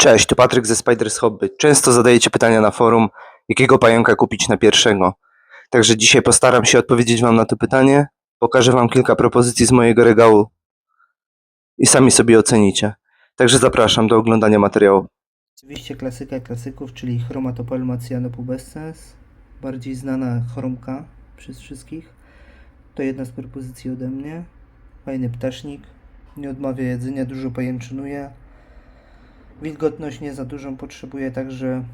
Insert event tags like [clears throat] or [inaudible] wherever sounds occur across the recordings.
Cześć, to Patryk ze Spiders Hobby. Często zadajecie pytania na forum, jakiego pająka kupić na pierwszego. Także dzisiaj postaram się odpowiedzieć Wam na to pytanie. Pokażę Wam kilka propozycji z mojego regału i sami sobie ocenicie. Także zapraszam do oglądania materiału. Oczywiście klasyka klasyków, czyli Chromatopelma cyanopubescens, bardziej znana chromka przez wszystkich. To jedna z propozycji ode mnie. Fajny ptasznik, nie odmawia jedzenia, dużo pajęczynuje. Wilgotność nie za dużą potrzebuje, także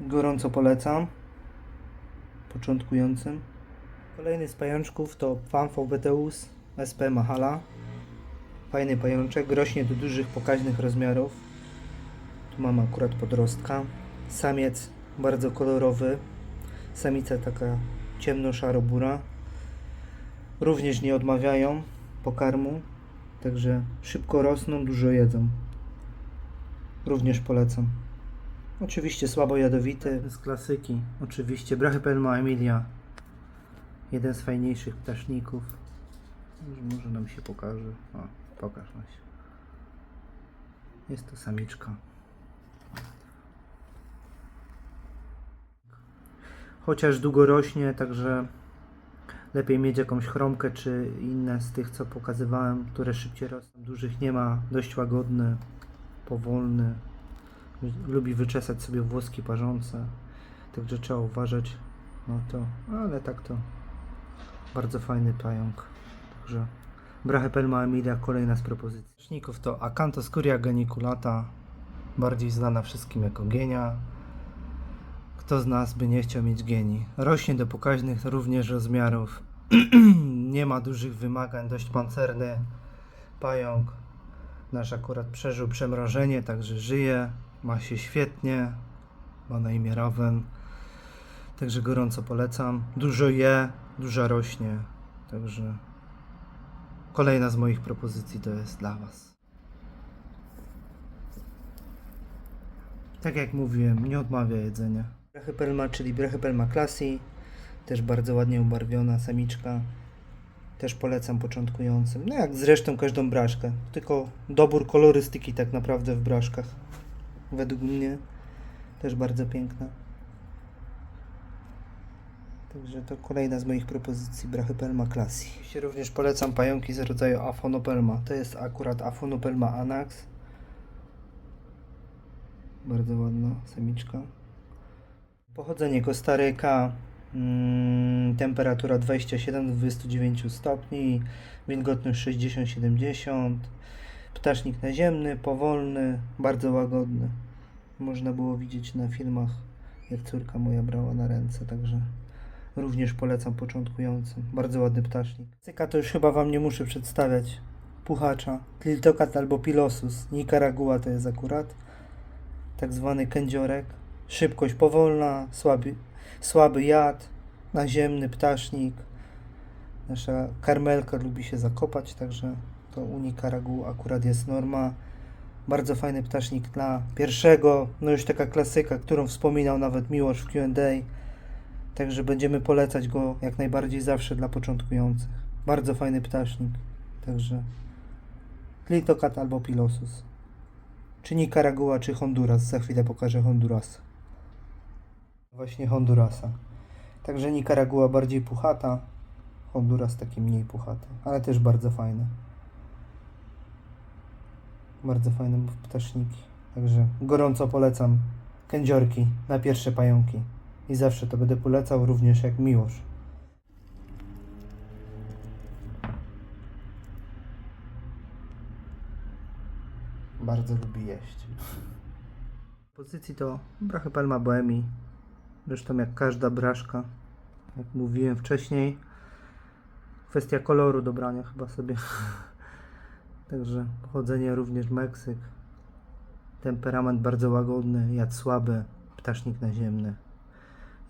gorąco polecam początkującym. Kolejny z pajączków to Phamphobeteus sp Mahala. Fajny pajączek, rośnie do dużych pokaźnych rozmiarów. Tu mam akurat podrostka. Samiec bardzo kolorowy. Samica taka ciemno-szaro-bura. Również nie odmawiają pokarmu. Także szybko rosną, dużo jedzą. Również polecam. Oczywiście słabo jadowity. Z klasyki. Oczywiście Brachypelma emilia. Jeden z fajniejszych ptaszników. Może- nam się pokaże. O, pokaż nam się. Jest to samiczka. chociaż długo rośnie, także lepiej mieć jakąś chromkę czy inne z tych, co pokazywałem, które szybciej rosną. Dużych nie ma, dość łagodny, powolny. Lubi wyczesać sobie włoski parzące, także trzeba uważać na to, ale tak to bardzo fajny pająk. Także Brachypelma emilia, kolejna z propozycji. Roczników to Acanthoscuria geniculata, bardziej znana wszystkim jako genia. Kto z nas by nie chciał mieć geni? Rośnie do pokaźnych również rozmiarów. [clears throat] nie ma dużych wymagań, dość pancerny pająk. Nasz akurat przeżył przemrożenie, także żyje, ma się świetnie, ma na imię Raven. Także gorąco polecam. Dużo je, dużo rośnie, także kolejna z moich propozycji to jest dla Was. Tak jak mówiłem, nie odmawia jedzenia. Brachypelma, czyli Brachypelma classy, też bardzo ładnie ubarwiona samiczka. Też polecam początkującym. No jak zresztą każdą braszkę, tylko dobór kolorystyki tak naprawdę w braszkach. Według mnie też bardzo piękna. Także to kolejna z moich propozycji Brachypelma classy. Oczywiście również polecam pająki z rodzaju Aphonopelma. To jest akurat Aphonopelma anax. Bardzo ładna samiczka. Pochodzenie Kostaryka, temperatura 27-29 stopni, wilgotność 60-70, ptasznik naziemny, powolny, bardzo łagodny. Można było widzieć na filmach, jak córka moja brała na ręce, także również polecam początkującym. Bardzo ładny ptasznik. Cyka to już chyba Wam nie muszę przedstawiać. Puchacza, Tliltokat albo Pilosus, Nicaragua to jest akurat tak zwany kędziorek. Szybkość powolna, słaby, słaby jad, naziemny ptasznik. Nasza karmelka lubi się zakopać, także to u Nicaragu akurat jest norma. Bardzo fajny ptasznik dla pierwszego, no już taka klasyka, którą wspominał nawet Miłosz w Q&A. Także będziemy polecać go jak najbardziej zawsze dla początkujących. Bardzo fajny ptasznik. Także Klitokat albo Pilosus. Czy Nicaragua, czy Honduras. Za chwilę pokażę Honduras. Właśnie Hondurasa. Także Nicaragua bardziej puchata, Honduras taki mniej puchaty, ale też bardzo fajne. Bardzo fajne ptaszniki. Także gorąco polecam kędziorki na pierwsze pająki. I zawsze to będę polecał również jak miłość. Bardzo lubi jeść. [laughs] W pozycji to Brachypelma bohemii. Zresztą jak każda braszka. Jak mówiłem wcześniej. Kwestia koloru dobrania chyba sobie. [laughs] Także pochodzenie również Meksyk. Temperament bardzo łagodny, jad słaby, ptasznik naziemny.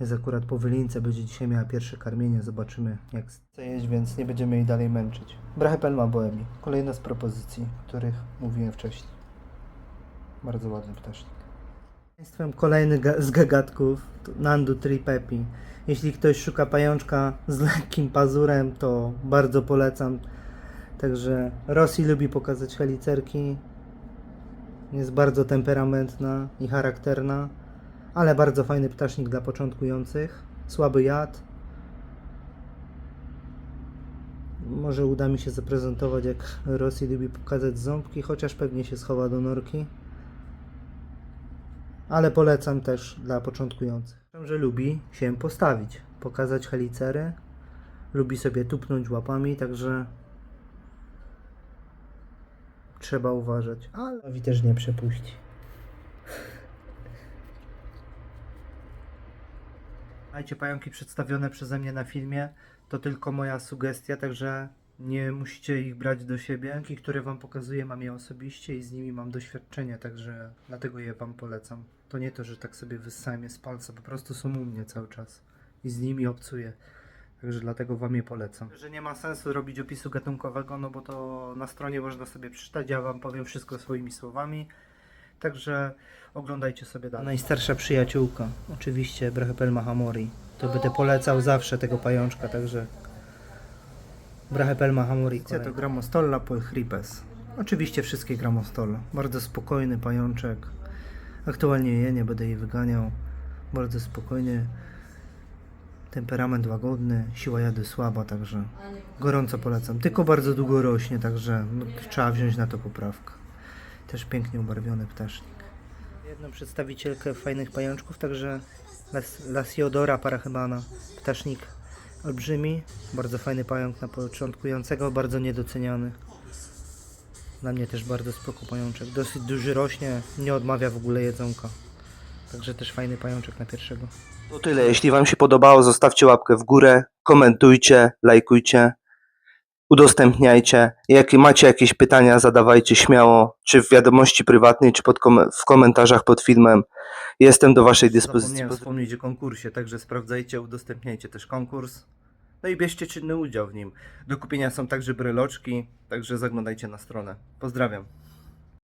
Jest akurat po wylince, będzie dzisiaj miała pierwsze karmienie, zobaczymy jak chce jeść, więc nie będziemy jej dalej męczyć. Brachypelma bohemii. Kolejna z propozycji, o których mówiłem wcześniej. Bardzo ładny ptasznik. Państwem kolejny ga- z gagatków Nandu tripepi. Jeśli ktoś szuka pajączka z lekkim pazurem, to bardzo polecam. Także Rosji lubi pokazać helicerki. Jest bardzo temperamentna i charakterna, ale bardzo fajny ptasznik dla początkujących. Słaby jad. Może uda mi się zaprezentować, jak Rosji lubi pokazać ząbki, chociaż pewnie się schowa do norki. Ale polecam też dla początkujących. Że lubi się postawić, pokazać helicery. Lubi sobie tupnąć łapami, także trzeba uważać. Ale Wi też nie przepuści. Słuchajcie, pająki przedstawione przeze mnie na filmie to tylko moja sugestia, także nie musicie ich brać do siebie. Pająki, które wam pokazuję, mam je osobiście i z nimi mam doświadczenie, także dlatego je wam polecam. To nie to, że tak sobie wyssałem je z palca, po prostu są u mnie cały czas i z nimi obcuję. Także dlatego wam je polecam. Że nie ma sensu robić opisu gatunkowego, no bo to na stronie można sobie przeczytać, ja wam powiem wszystko swoimi słowami. Także oglądajcie sobie dalej. Najstarsza przyjaciółka, oczywiście Brachepelma hamori. To będę polecał zawsze tego pajączka, także Brachepelma hamori. To Gramostolla polchripes. Oczywiście wszystkie Gramostolla. Bardzo spokojny pajączek. Aktualnie je nie będę jej wyganiał. Bardzo spokojnie. Temperament łagodny, siła jady słaba, także gorąco polecam. Tylko bardzo długo rośnie, także no, trzeba wziąć na to poprawkę. Też pięknie ubarwiony ptasznik. Jedną przedstawicielkę fajnych pajączków, także Las- Lasiodora parachybana. Ptasznik olbrzymi, bardzo fajny pająk na początkującego, bardzo niedoceniany. Dla mnie też bardzo spoko pajączek. Dosyć duży rośnie, nie odmawia w ogóle jedzonka. Także też fajny pajączek na pierwszego. To tyle. Jeśli Wam się podobało, zostawcie łapkę w górę, komentujcie, lajkujcie, udostępniajcie. Jak macie jakieś pytania, zadawajcie śmiało, czy w wiadomości prywatnej, czy pod kom- w komentarzach pod filmem. Jestem do Waszej dyspozycji. Zapomniałem wspomnieć o konkursie, także sprawdzajcie, udostępniajcie też konkurs. No i bierzcie czynny udział w nim. Do kupienia są także bryloczki, także zaglądajcie na stronę. Pozdrawiam.